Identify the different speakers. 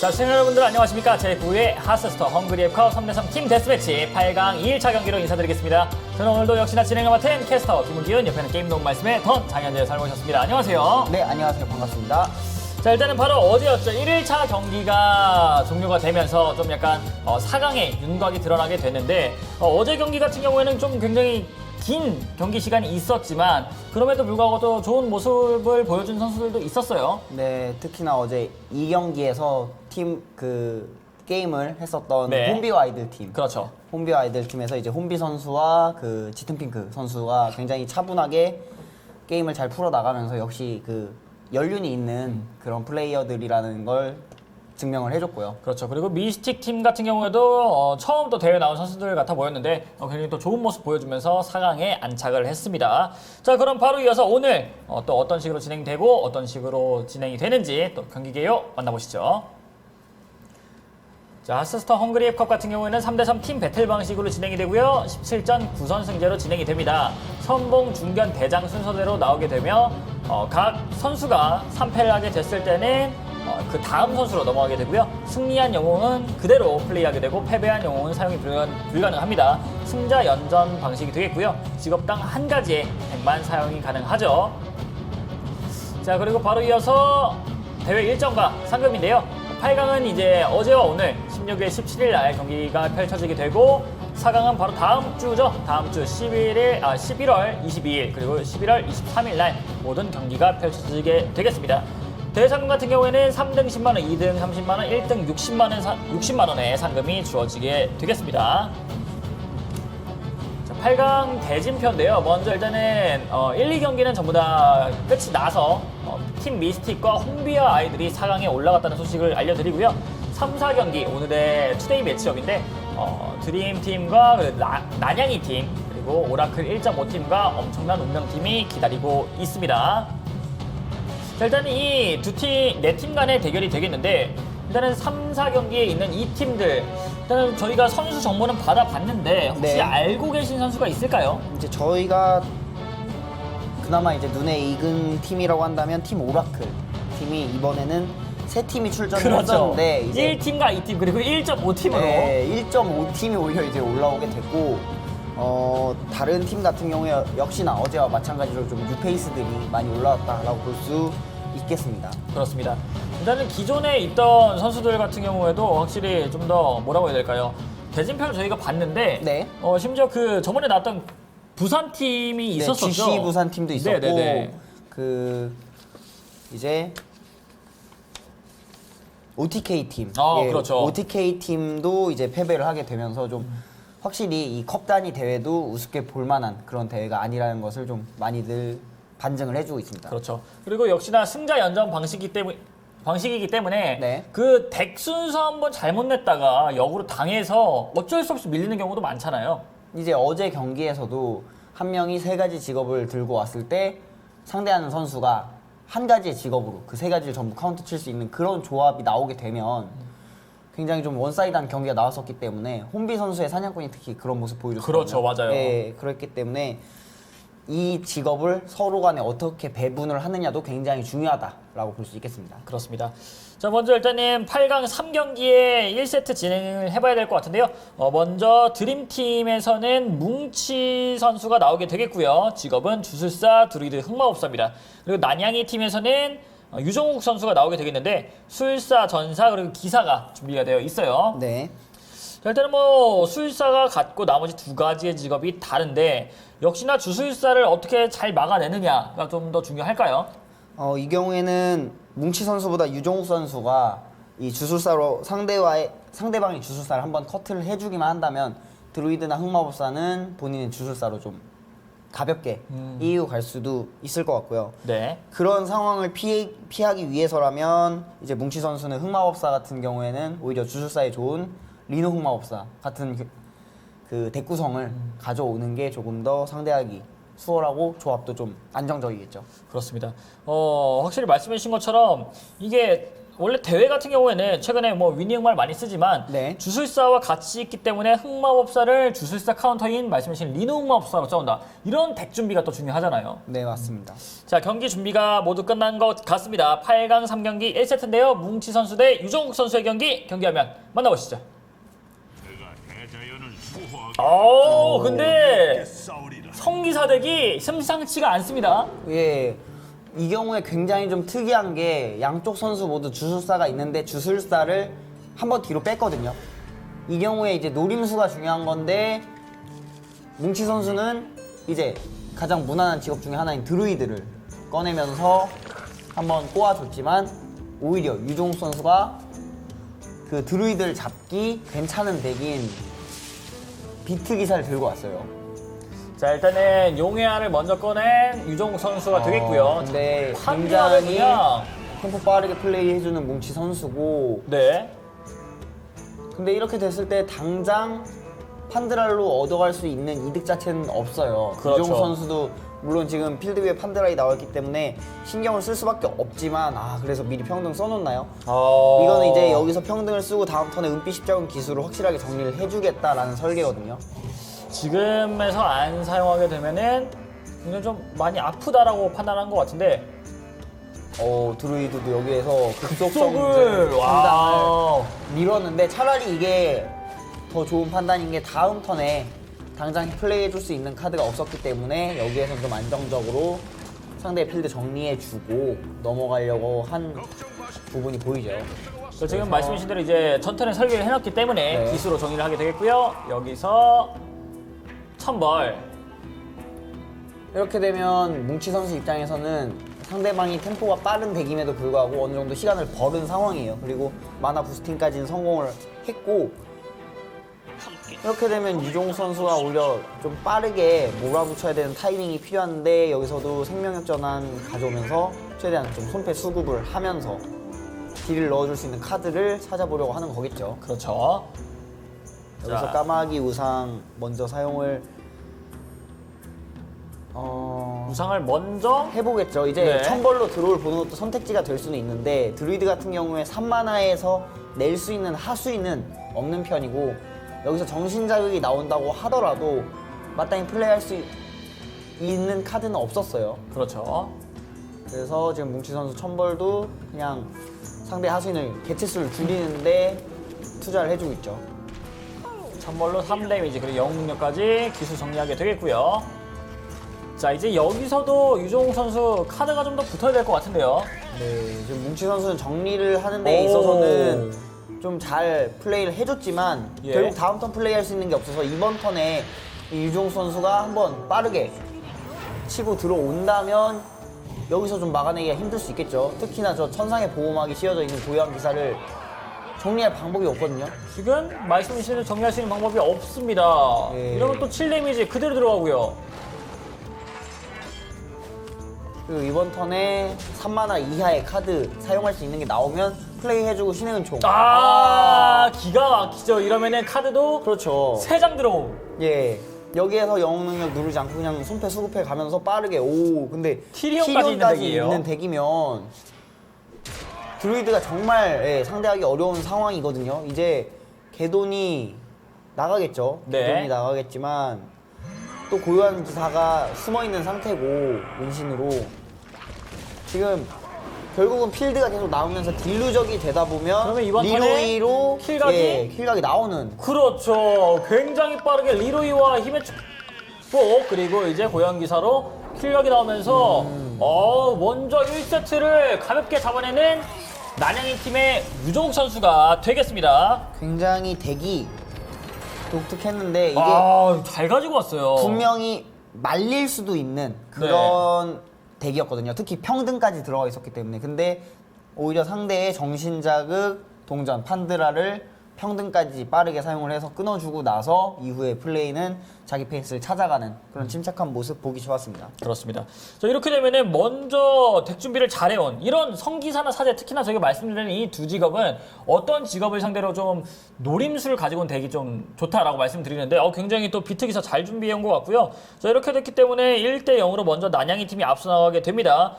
Speaker 1: 자, 시청자 여러분들 안녕하십니까. 제9회 하스스터 헝그리 앱컵 3대3 팀 데스매치 8강 2일차 경기로 인사드리겠습니다. 저는 오늘도 역시나 진행을 맡은 캐스터 김은기은, 옆에는 게임 농 말씀의 던 장현재 잘 모셨습니다. 안녕하세요.
Speaker 2: 네, 안녕하세요. 반갑습니다.
Speaker 1: 자, 일단은 바로 어제였죠. 1일차 경기가 종료가 되면서 좀 약간 어, 4강의 윤곽이 드러나게 됐는데 어, 제 경기 같은 경우에는 좀 굉장히 긴 경기 시간이 있었지만 그럼에도 불구하고 또 좋은 모습을 보여준 선수들도 있었어요.
Speaker 2: 네, 특히나 어제 이 경기에서 팀 그 게임을 했었던
Speaker 1: 네.
Speaker 2: 홈비와 아이들 팀.
Speaker 1: 그렇죠.
Speaker 2: 홈비와 아이들 팀에서 이제 홈비 선수와 그 짙은 핑크 선수가 굉장히 차분하게 게임을 잘 풀어 나가면서 역시 그 연륜이 있는 그런 플레이어들이라는 걸 증명을 해줬고요.
Speaker 1: 그렇죠. 그리고 미스틱 팀 같은 경우에도 어, 처음 또 대회 나온 선수들 같아 보였는데 어, 굉장히 또 좋은 모습 보여주면서 4강에 안착을 했습니다. 자, 그럼 바로 이어서 오늘 어, 또 어떤 식으로 진행되고 어떤 식으로 진행이 되는지 또 경기 개요 만나보시죠. 자, 하스스터 헝그리 앱컵 같은 경우에는 3대3 팀 배틀 방식으로 진행이 되고요. 17전 9선승제로 진행이 됩니다. 선봉, 중견, 대장 순서대로 나오게 되며 어, 각 선수가 3패를 하게 됐을 때는 어, 그 다음 선수로 넘어가게 되고요. 승리한 영웅은 그대로 플레이하게 되고 패배한 영웅은 사용이 불가, 불가능합니다. 승자 연전 방식이 되겠고요. 직업당 한 가지의 핵만 사용이 가능하죠. 자 그리고 바로 이어서 대회 일정과 상금인데요. 8강은 이제 어제와 오늘 16일, 17일 날 경기가 펼쳐지게 되고 4강은 바로 다음 주죠. 다음 주 11일, 아 11월 22일 그리고 11월 23일 날 모든 경기가 펼쳐지게 되겠습니다. 대회 상금 같은 경우에는 3등 10만 원, 2등 30만 원, 1등 60만 원, 60만 원의 상금이 주어지게 되겠습니다. 자, 8강 대진표인데요. 먼저 일단은 어, 1, 2경기는 전부 다 끝이 나서 어, 팀 미스틱과 홍비아 아이들이 4강에 올라갔다는 소식을 알려드리고요. 3, 4경기 오늘의 투데이 매치업인데 어, 드림팀과 그 나, 난양이 팀 그리고 오라클 1.5팀과 엄청난 운명팀이 기다리고 있습니다. 자, 일단 이두 팀, 네 팀 간의 대결이 되겠는데 일단은 3, 4경기에 있는 이 팀들 일단은 저희가 선수 정보는 받아봤는데 혹시
Speaker 2: 네.
Speaker 1: 알고 계신 선수가 있을까요?
Speaker 2: 이제 저희가 그나마 이제 눈에 익은 팀이라고 한다면 팀 오라클 팀이 이번에는 세 팀이 출전을
Speaker 1: 그렇죠.
Speaker 2: 했었는데 이제
Speaker 1: 1팀과 2팀 그리고 1.5팀으로
Speaker 2: 네, 1.5팀이 오히려 이제 올라오게 됐고 어, 다른 팀 같은 경우에 역시나 어제와 마찬가지로 좀 뉴페이스들이 많이 올라왔다라고 볼 수 있겠습니다.
Speaker 1: 그렇습니다. 일단은 기존에 있던 선수들 같은 경우에도 확실히 좀 더 뭐라고 해야 될까요? 대진표를 저희가 봤는데
Speaker 2: 네.
Speaker 1: 어, 심지어 그 저번에 나왔던 부산 팀이 있었었죠.
Speaker 2: 네, GC 부산 팀도 있었고
Speaker 1: 네네네.
Speaker 2: 그 이제 OTK 팀,
Speaker 1: 아, 그렇죠.
Speaker 2: OTK 팀도 이제 패배를 하게 되면서 좀 확실히 이 컵 단위 대회도 우습게 볼 만한 그런 대회가 아니라는 것을 좀 많이들 반증을 해주고 있습니다.
Speaker 1: 그렇죠. 그리고 역시나 승자 연전 방식이기 때문에 방식이기 때문에
Speaker 2: 네.
Speaker 1: 그 덱 순서 한번 잘못 냈다가 역으로 당해서 어쩔 수 없이 밀리는 경우도 많잖아요.
Speaker 2: 이제 어제 경기에서도 한 명이 세 가지 직업을 들고 왔을 때 상대하는 선수가 한 가지의 직업으로 그 세 가지를 전부 카운트 칠 수 있는 그런 조합이 나오게 되면 굉장히 좀 원사이드한 경기가 나왔었기 때문에 혼비 선수의 사냥꾼이 특히 그런 모습 보여줬어요.
Speaker 1: 그렇죠, 맞아요.
Speaker 2: 네, 그렇기 때문에 이 직업을 서로 간에 어떻게 배분을 하느냐도 굉장히 중요하다라고 볼 수 있겠습니다.
Speaker 1: 그렇습니다. 자, 먼저 일단은 8강 3경기에 1세트 진행을 해봐야 될 것 같은데요. 어, 먼저 드림팀에서는 뭉치 선수가 나오게 되겠고요. 직업은 주술사, 드루이드, 흑마법사입니다. 그리고 난양이 팀에서는 어, 유정욱 선수가 나오게 되겠는데 술사, 전사, 그리고 기사가 준비가 되어 있어요.
Speaker 2: 네.
Speaker 1: 자, 일단은 뭐 술사가 갖고 나머지 두 가지의 직업이 다른데 역시나 주술사를 어떻게 잘 막아내느냐가 좀 더 중요할까요?
Speaker 2: 어, 이 경우에는 뭉치 선수보다 유종욱 선수가 이 주술사로 상대와의 상대방이 주술사를 한번 커트를 해주기만 한다면 드루이드나 흑마법사는 본인의 주술사로 좀 가볍게 이기고 갈 수도 있을 것 같고요.
Speaker 1: 네.
Speaker 2: 그런 상황을 피해, 피하기 위해서라면 이제 뭉치 선수는 흑마법사 같은 경우에는 오히려 주술사에 좋은 리노 흑마법사 같은 그, 그 대구성을 가져오는 게 조금 더 상대하기 수월하고 조합도 좀 안정적이겠죠.
Speaker 1: 그렇습니다. 어, 확실히 말씀해 주신 것처럼 이게 원래 대회 같은 경우에는 최근에 뭐 흑마를 많이 쓰지만
Speaker 2: 네.
Speaker 1: 주술사와 같이 있기 때문에 흑마법사를 주술사 카운터인 말씀하신 리노 흑마법사로 써온다. 이런 덱 준비가 또 중요하잖아요.
Speaker 2: 네 맞습니다.
Speaker 1: 자 경기 준비가 모두 끝난 것 같습니다. 8강 3경기 1세트인데요. 뭉치 선수 대 유종욱 선수의 경기 경기하면 만나보시죠. 어 근데
Speaker 3: 싸우리라.
Speaker 1: 성기사 덱이 심상치가 않습니다.
Speaker 2: 예. 이 경우에 굉장히 좀 특이한 게 양쪽 선수 모두 주술사가 있는데 주술사를 한 번 뒤로 뺐거든요. 이 경우에 이제 노림수가 중요한 건데 뭉치 선수는 이제 가장 무난한 직업 중에 하나인 드루이드를 꺼내면서 한번 꼬아줬지만 오히려 유종욱 선수가 그 드루이드를 잡기 괜찮은 덱인 비트 기사를 들고 왔어요.
Speaker 1: 자 일단은 용해안을 먼저 꺼낸 유종욱 선수가 되겠고요.
Speaker 2: 어, 근데
Speaker 1: 판단을
Speaker 2: 굉장히 템포 빠르게 플레이해주는 뭉치 선수고
Speaker 1: 네.
Speaker 2: 근데 이렇게 됐을 때 당장 판드랄로 얻어갈 수 있는 이득 자체는 없어요.
Speaker 1: 그렇죠.
Speaker 2: 유종 선수도 물론 지금 필드 위에 판드랄이 나왔기 때문에 신경을 쓸 수밖에 없지만 아 그래서 미리 평등 써놓나요?
Speaker 1: 어...
Speaker 2: 이거는 이제 여기서 평등을 쓰고 다음 턴에 은빛 십자군 기술을 확실하게 정리를 해주겠다라는 설계거든요.
Speaker 1: 지금에서 안 사용하게 되면은 이건 좀 많이 아프다라고 판단한 것 같은데
Speaker 2: 어 드루이드도 여기에서 급속성
Speaker 1: 속을
Speaker 2: 판단을
Speaker 1: 와.
Speaker 2: 밀었는데 차라리 이게 더 좋은 판단인 게 다음 턴에 당장 플레이해줄 수 있는 카드가 없었기 때문에 여기에선 좀 안정적으로 상대 필드 정리해주고 넘어가려고 한 부분이 보이죠.
Speaker 1: 저 지금 말씀하신 대로 이제 전턴에 설계를 해놨기 때문에
Speaker 2: 네.
Speaker 1: 기수로 정리를 하게 되겠고요. 여기서 천벌.
Speaker 2: 이렇게 되면 뭉치 선수 입장에서는 상대방이 템포가 빠른 덱임에도 불구하고 어느 정도 시간을 벌은 상황이에요. 그리고 마나 부스팅까지는 성공을 했고 이렇게 되면 유종 선수가 오히려 좀 빠르게 몰아붙여야 되는 타이밍이 필요한데 여기서도 생명력 전환 가져오면서 최대한 좀 손패 수급을 하면서 딜을 넣어줄 수 있는 카드를 찾아보려고 하는 거겠죠.
Speaker 1: 그렇죠.
Speaker 2: 여기서
Speaker 1: 자.
Speaker 2: 까마귀 우상 먼저 사용을 어...
Speaker 1: 우상을 먼저
Speaker 2: 해보겠죠. 이제
Speaker 1: 네.
Speaker 2: 천벌로 들어올 보는 것도 선택지가 될 수는 있는데 드루이드 같은 경우에 3만화에서 낼 수 있는 하수인은 없는 편이고 여기서 정신 자극이 나온다고 하더라도 마땅히 플레이할 수 있는 카드는 없었어요.
Speaker 1: 그렇죠.
Speaker 2: 그래서 지금 뭉치 선수 천벌도 그냥 상대 하수인을 개체수를 줄이는데 투자를 해주고 있죠.
Speaker 1: 천벌로 3 데미지 그리고 영웅력까지 기수 정리하게 되겠고요. 자 이제 여기서도 유종욱 선수 카드가 좀 더 붙어야 될 것 같은데요.
Speaker 2: 네, 지금 뭉치 선수는 정리를 하는 데
Speaker 1: 오.
Speaker 2: 있어서는 좀 잘 플레이를 해줬지만
Speaker 1: 예.
Speaker 2: 결국 다음 턴 플레이할 수 있는 게 없어서 이번 턴에 이 유종 선수가 한번 빠르게 치고 들어온다면 여기서 좀 막아내기가 힘들 수 있겠죠. 특히나 저 천상의 보호막이 씌워져 있는 고요한 기사를 정리할 방법이 없거든요.
Speaker 1: 지금 말씀하신 대로 정리할 수 있는 방법이 없습니다.
Speaker 2: 예.
Speaker 1: 이러면 또 7 데미지 그대로 들어가고요.
Speaker 2: 그리고 이번 턴에 3만화 이하의 카드 사용할 수 있는 게 나오면 플레이해주고 신행은 총.
Speaker 1: 아, 기가 막히죠. 이러면은 카드도
Speaker 2: 그렇죠.
Speaker 1: 세 장 들어오.
Speaker 2: 예. 여기에서 영웅 능력 누르지 않고 그냥 손패 수급해 가면서 빠르게 오 근데
Speaker 1: 티리온까지 있는 덱이에요.
Speaker 2: 있는 덱이면 드루이드가 정말 예, 상대하기 어려운 상황이거든요. 이제 개돈이 나가겠죠.
Speaker 1: 네.
Speaker 2: 개돈이 나가겠지만 또 고요한 기사가 숨어 있는 상태고 은신으로 지금 결국은 필드가 계속 나오면서 딜루적이 되다 보면
Speaker 1: 그러면 이번
Speaker 2: 리로이로
Speaker 1: 킬각이?
Speaker 2: 예, 킬각이 나오는
Speaker 1: 그렇죠. 굉장히 빠르게 리로이와 힘의 축복 그리고 이제 고양기사로 킬각이 나오면서
Speaker 2: 음.
Speaker 1: 어, 먼저 1세트를 가볍게 잡아내는 난양이 팀의 유종욱 선수가 되겠습니다.
Speaker 2: 굉장히 덱이 독특했는데 이게
Speaker 1: 아, 잘 가지고 왔어요.
Speaker 2: 분명히 말릴 수도 있는 그런 덱이었거든요. 특히 평등까지 들어가 있었기 때문에. 근데 오히려 상대의 정신 자극 동전 판드라를 평등까지 빠르게 사용을 해서 끊어주고 나서 이후에 플레이는 자기 페이스를 찾아가는 그런 침착한 모습 보기 좋았습니다.
Speaker 1: 그렇습니다. 자, 이렇게 되면은 먼저 덱 준비를 잘해온 이런 성기사나 사제 특히나 저희가 말씀드리는 이 두 직업은 어떤 직업을 상대로 좀 노림수를 가지고 온 덱이 좀 좋다라고 말씀드리는데 어, 굉장히 또 비트 기사 잘 준비해온 것 같고요. 자, 이렇게 됐기 때문에 1대 0으로 먼저 난양이 팀이 앞서 나가게 됩니다.